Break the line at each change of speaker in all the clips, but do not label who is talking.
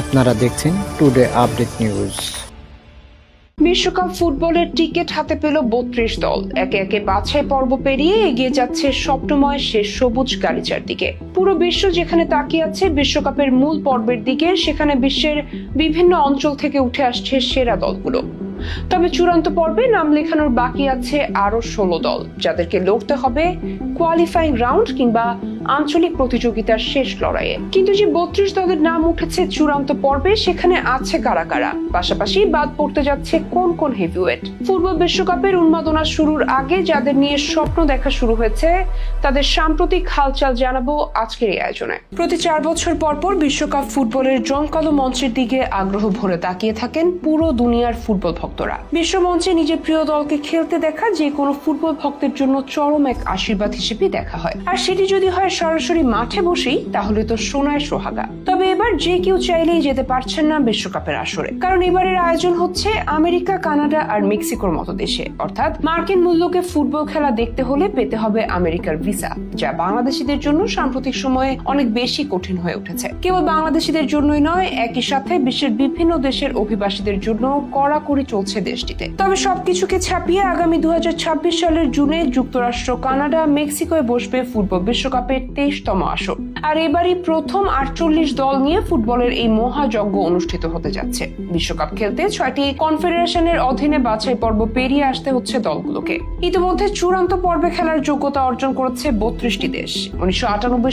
আপনারা দেখছেন today update news
বিশ্বকাপ ফুটবলের টিকিট হাতে পেল বত্রিশ দল। একে একে বাছাই পর্ব পেরিয়ে এগিয়ে যাচ্ছে স্বপ্নময় শেষ সবুজ গালিচার দিকে। পুরো বিশ্ব যেখানে তাকিয়ে আছে, বিশ্বকাপের মূল পর্বের দিকে, সেখানে বিশ্বের বিভিন্ন অঞ্চল থেকে উঠে আসছে সেরা দলগুলো। তবে চূড়ান্ত পর্বে নাম লেখানোর বাকি আছে আরও ষোলো দল, যাদেরকে লড়তে হবে কোয়ালিফাইং রাউন্ড কিংবা আঞ্চলিক প্রতিযোগিতার শেষ লড়াইয়ে। কিন্তু যে বত্রিশ দলের নাম উঠেছে চূড়ান্ত পর্বে, সেখানে আছে কারা কারা? পাশাপাশি বাদ পড়তে যাচ্ছে কোন কোন হেভিওয়েট ফুটবল বিশ্বকাপের উন্মাদনা শুরুর আগে যাদের নিয়ে স্বপ্ন দেখা শুরু হয়েছে, তাদের সাম্প্রতিক হালচাল জানাব আজকের এই আয়োজনে। প্রতি চার বছর পর পর বিশ্বকাপ ফুটবলের জমকালো মঞ্চের দিকে আগ্রহ ভরে তাকিয়ে থাকেন পুরো দুনিয়ার ফুটবল ভক্তরা। বিশ্ব মঞ্চে নিজের প্রিয় দলকে খেলতে দেখা, যে কোনো ফুটবল ভক্তের জন্য চরম এক আশীর্বাদ হিসেবে দেখা হয়। আর সেটি যদি হয় সরাসরি মাঠে বসেই, তাহলে তো সোনায় সোহাগা। তবে এবার যে কেউ চাইলেই যেতে পারছেন না বিশ্বকাপের আসরে। কারণ এবারের আয়োজন হচ্ছে আমেরিকা, কানাডা আর মেক্সিকোর মতো দেশে। অর্থাৎ মার্কিন মূল্যকে ফুটবল খেলা দেখতে হলে পেতে হবে আমেরিকার ভিসা, যা বাংলাদেশিদের জন্য সাম্প্রতিক সময়ে অনেক বেশি কঠিন হয়ে উঠেছে। কেবল বাংলাদেশিদের জন্যই নয়, একই সাথে বিশ্বের বিভিন্ন দেশের অভিবাসীদের জন্য কড়াকড়ি চলছে দেশটিতে। তবে সবকিছুকে ছাপিয়ে আগামী দু হাজার ছাব্বিশ সালের জুনে যুক্তরাষ্ট্র, কানাডা, মেক্সিকোয় বসবে ফুটবল বিশ্বকাপের তেইশতম আসর আর এবারই প্রথম আটচল্লিশ দল নিয়ে ফুটবলের এই মহাযজ্ঞ অনুষ্ঠিত হতে যাচ্ছে। বিশ্বকাপ খেলতে ছয়টি কনফেডারেশনের অধীনে বাছাই পর্ব পেরিয়ে আসতে হচ্ছে দলগুলোকে। ইতিমধ্যে চূড়ান্ত পর্বে খেলার যোগ্যতা অর্জন করেছে বত্রিশটি দেশ। উনিশশো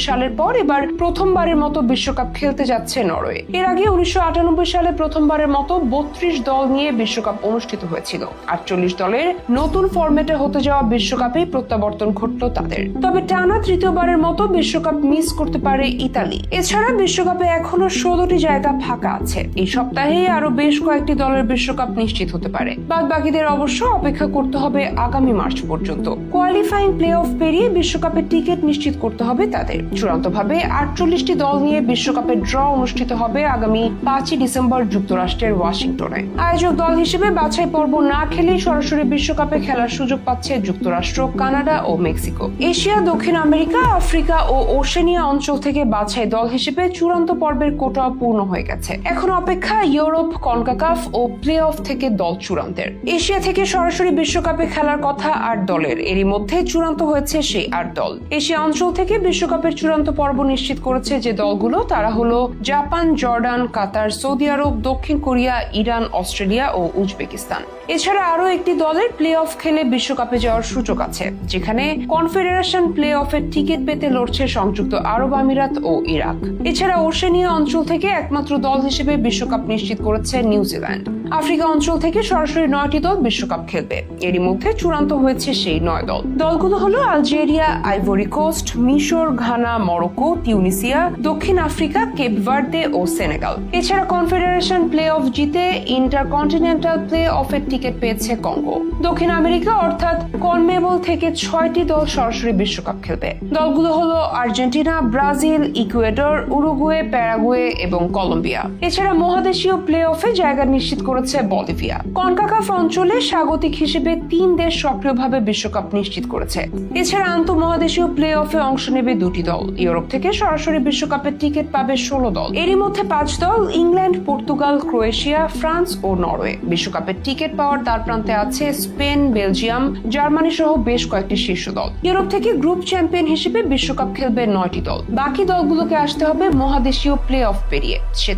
সালের পর এবার প্রথমবারের মতো বিশ্বকাপ খেলতে যাচ্ছে নরওয়ে। এর আগে উনিশশো আটানব্বই সালে প্রথমবারের মতো বত্রিশ দল নিয়ে বিশ্বকাপ অনুষ্ঠিত হয়েছিল। আটচল্লিশ দলের নতুন ফরম্যাটে হতে যাওয়া বিশ্বকাপেই প্রত্যাবর্তন ঘটল তাদের। তবে টানা তৃতীয়বারের মতো বিশ্বকাপ মিস করতে পারে ইতালি। এছাড়া বিশ্বকাপে এখনও ষোলোটি জায়গা ফাঁকা আছে। এই সপ্তাহেই আরও বেশ কয়েকটি দলের বিশ্বকাপ নিশ্চিত হতে পারে। বাদ বাকিদের অবশ্য অপেক্ষা করতে হবে আগামী মার্চ পর্যন্ত। কোয়ালিফাইং প্লে অফ পেরিয়ে বিশ্বকাপের টিকিট নিশ্চিত করতে হবে তাদের। চূড়ান্তভাবে আটচল্লিশটি দল নিয়ে বিশ্বকাপের ড্র অনুষ্ঠিত হবে আগামী পাঁচই ডিসেম্বর যুক্তরাষ্ট্রের ওয়াশিংটনে। আয়োজক দল হিসেবে বাছাই পর্ব না খেলেই সরাসরি বিশ্বকাপে খেলার সুযোগ পাচ্ছে যুক্তরাষ্ট্র, কানাডা ও মেক্সিকো। এশিয়া, দক্ষিণ আমেরিকা, আফ্রিকা ও ওশেনিয়া অঞ্চল থেকে বাছাই দল হিসেবে চূড়ান্ত পর্বের কোটা পূর্ণ হয়ে গেছে। এখন অপেক্ষা ইউরোপ কনকাকাফ ও প্লে অফ থেকে দল চূড়ান্তের। এশিয়া থেকে সরাসরি বিশ্বকাপে খেলার কথা আট দলের। এরই মধ্যে চূড়ান্ত হয়েছে সেই আট দল। এশিয়া অঞ্চল থেকে বিশ্বকাপের চূড়ান্ত পর্ব নিশ্চিত করেছে যে দলগুলো তারা হলো জাপান, জর্ডান, কাতার, সৌদি আরব, দক্ষিণ কোরিয়া, ইরান, অস্ট্রেলিয়া ও উজবেকিস্তান। এছাড়া আরও একটি দলের প্লে অফ খেলে বিশ্বকাপে যাওয়ার সুযোগ আছে, যেখানে কনফেডারেশন প্লে অফের টিকিট পেতে লড়ছে সংযুক্ত আরব আমিরাত ও ইরাক। এছাড়া ওশেনিয়া অঞ্চল থেকে একমাত্র দল হিসেবে বিশ্বকাপ নিশ্চিত করেছে নিউজিল্যান্ড আফ্রিকা অঞ্চল থেকে সরাসরি নয়টি দল বিশ্বকাপ খেলবে। এরই মধ্যে চূড়ান্ত হয়েছে সেই নয় দল। দলগুলো হলো আলজেরিয়া, আইভরি কোস্ট, মিশর, ঘানা, মরক্কো টিউনিসিয়া দক্ষিণ আফ্রিকা, কেপ ভার্দে ও সেনেগাল। এছাড়া কনফেডারেশন প্লে অফ জিতে ইন্টারকন্টিনেন্টাল প্লে অফের টিকিট পেয়েছে কঙ্গো। দক্ষিণ আমেরিকা অর্থাৎ কনমেবল থেকে ছয়টি দল সরাসরি বিশ্বকাপ খেলবে। দলগুলো হলো Argentina Brazil, Ecuador, Uruguay, Paraguay এবং কলম্বিয়া। এছাড়া মহাদেশীয় প্লে অফে জায়গা নিশ্চিত করেছে বলিভিয়া। কনকাকাফ অঞ্চলে স্বাগতিক হিসেবে তিন দেশ সক্রিয়ভাবে বিশ্বকাপ নিশ্চিত করেছে। এছাড়া আন্তঃমহাদেশীয় প্লে অফে অংশ নেবে দুটি দল। ইউরোপ থেকে সরাসরি বিশ্বকাপের টিকিট পাবে ষোলো দল। এরই মধ্যে পাঁচ দল, ইংল্যান্ড, পর্তুগাল, ক্রোয়েশিয়া, ফ্রান্স ও নরওয়ে। বিশ্বকাপের টিকিট পাওয়ার দ্বার প্রান্তে আছে স্পেন, বেলজিয়াম জার্মানি সহ বেশ কয়েকটি শীর্ষ দল। ইউরোপ থেকে গ্রুপ চ্যাম্পিয়ন হিসেবে বিশ্বকাপ খেলবে নয়টি দল। বাকি দলগুলোকে আসতে হবে মহাদেশীয় প্লে অফ পেরিয়ে। সে